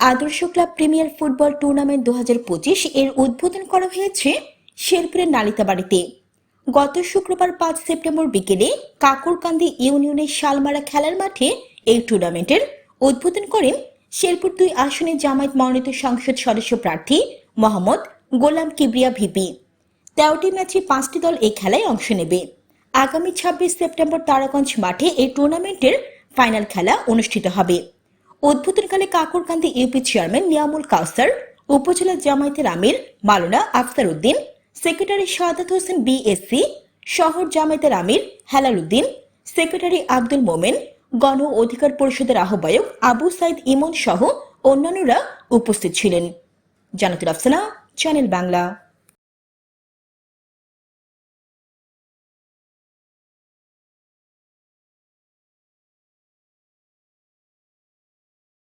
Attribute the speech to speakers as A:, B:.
A: আদর্শ club premier football tournament দু হাজার পঁচিশ এর উদ্বোধন করা হয়েছে শেরপুরের নালিতাবাড়িতে। গত শুক্রবার পাঁচ সেপ্টেম্বর বিকেলে কাকুরকান্দি ইউনিয়নের শালমারা খেলার মাঠে এই টুর্নামেন্টের উদ্বোধন করেন শেরপুর দুই আসনে জামায়াত মনোনীত সংসদ সদস্য প্রার্থী মোহাম্মদ গোলাম কিবরিয়া ভিপি। তেরোটি ম্যাচে পাঁচটি দল এই খেলায় অংশ নেবে। আগামী ছাব্বিশ সেপ্টেম্বর তারাগঞ্জ মাঠে এই টুর্নামেন্টের ফাইনাল খেলা অনুষ্ঠিত হবে। উদ্বোধনকালে কাকুরকান্দি ইউপি চেয়ারম্যান নিয়ামুল কাউসার, উপজেলা জামায়াতের আমির মালুনা আফতার উদ্দিন, সেক্রেটারি সাদাত হোসেন বিএসসি, শহর জামায়াতের আমির হেলাল উদ্দিন, সেক্রেটারি আব্দুল মোমেন, গণ অধিকার পরিষদের আহ্বায়ক আবু সাইদ ইমন সহ অন্যান্যরা উপস্থিত ছিলেন। জানাতুল আফসানা, চ্যানেল বাংলা।